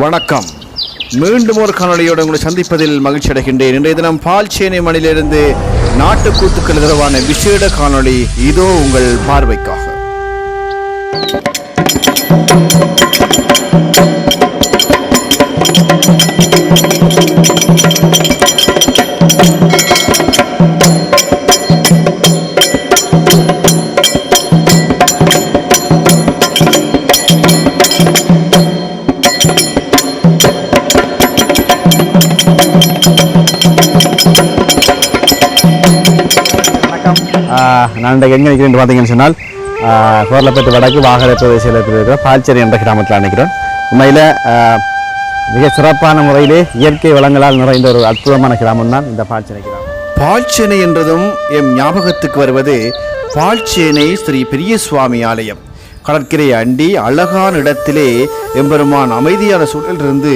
வணக்கம். மீண்டும் ஒரு காணொளியோடு உங்களை சந்திப்பதில் மகிழ்ச்சி அடைகின்றேன். இன்றைய தினம் பால் சேனை மணிலிருந்து நாட்டுக்கூத்துக்கள் தொடர்பான விசேட காணொளி இதோ உங்கள் பார்வைக்காக. வணக்கம் நான் இன்றைக்கு எங்கே நிற்கிறேன் பார்த்தீங்கன்னு சொன்னால் கோர்லப்பேட்டு வடக்கு வாகன பிரதேசத்தில் இருக்கிற பால்ச்சேரி என்ற கிராமத்தில் நினைக்கிறோம் உண்மையில் மிக சிறப்பான முறையிலே இயற்கை வளங்களால் நிறைந்த ஒரு அற்புதமான கிராமம் தான் இந்த பால்ச்சேரி கிராமம். பால்ச்சேனை என்றதும் எம் ஞாபகத்துக்கு வருவது பால்ச்சேனை ஸ்ரீ பெரிய சுவாமி ஆலயம். கடற்கரை அண்டி அழகான இடத்திலே எம்பெருமான் அமைதியான சூழலிலிருந்து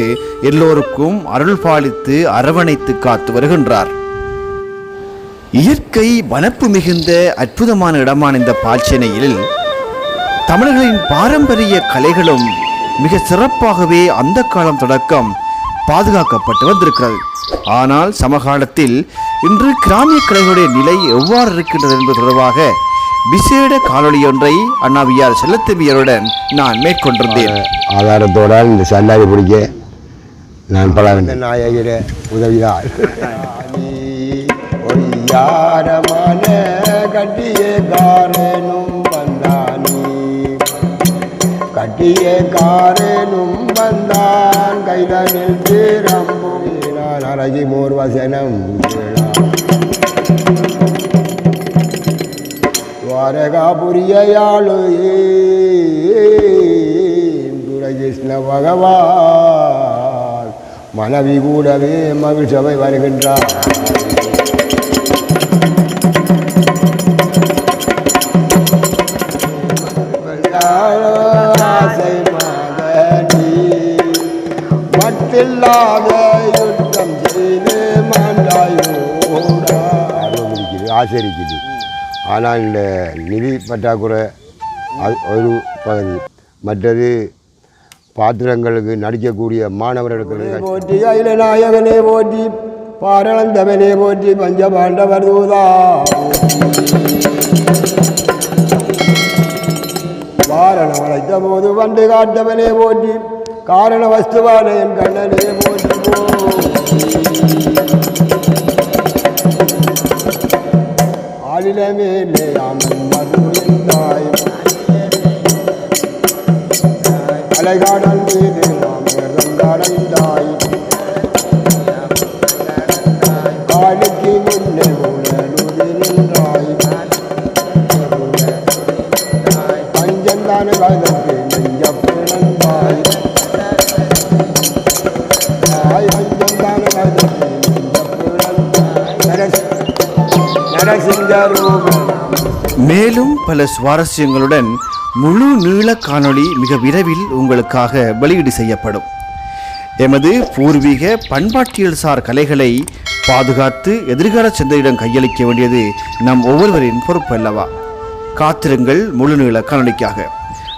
எல்லோருக்கும் அருள் பாலித்து அரவணைத்து காத்து வருகின்றார். இயற்கை வனப்பு மிகுந்த அற்புதமான இடமான இந்த பால்ச்சேனையில் தமிழர்களின் பாரம்பரிய கலைகளும் மிக சிறப்பாகவே அந்த காலம் தொடக்கம் பாதுகாக்கப்பட்டு வந்திருக்கிறது. ஆனால் சமகாலத்தில் இன்று கிராமிய கலைகளுடைய நிலை எவ்வாறு இருக்கின்றது என்பது தொடர்பாக விசேட காணொளி ஒன்றை அண்ணாவியார் செல்லத்தம்பியருடன் நான் மேற்கொண்டிருந்தேன். ஆதாரத்தோட இந்த சல்லாரி பிடிக்க நான் பல நாயகிர உதவிதான் ஒய்யாரமான கட்டியக்காரனும் காரனும் வந்தானி. கட்டிய காரனும் வந்தான் கைதனில் தீரம்புகிறான் அரசி மோர் வசனம் துவாரகாபுரியாளு துரகிருஷ்ண பகவான். மனைவி கூடவே மகிழ்ச்சவை வருகின்றார். இருக்குது ஆனால் இந்த நிதி பற்றாக்குறை அது ஒரு பகுதி. மற்றது பாத்திரங்களுக்கு நடிக்கக்கூடிய மாணவர்களுக்கு போற்றி அயில நாயகனே போற்றி பாரளந்தவனே போற்றி பஞ்ச பாண்டவர் தூதா வாரணம் அழைத்த போது வந்து காட்டவனே போற்றி காரண வஸ்துவான என் கண்ணனே போற்றி ஆளில மேலே ஆமன் தாய் மேலும் பல சுவாரஸ்யங்களுடன் முழு நீள காணொளி மிக விரைவில் உங்களுக்காக வெளியீடு செய்யப்படும். எமது பூர்வீக பண்பாட்டியல் சார் கலைகளை பாதுகாத்து எதிர்கால சந்தையிடம் கையளிக்க வேண்டியது நம் ஒவ்வொருவரின் பொறுப்பு அல்லவா காத்திருங்கள் முழு நீள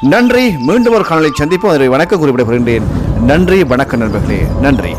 நன்றி. மீண்டும் ஒரு காணொலி சந்திப்போம். அதை வணக்கம் குறிப்பிடப்படுகின்றேன் நன்றி. வணக்கம் நண்பர்களே. நன்றி.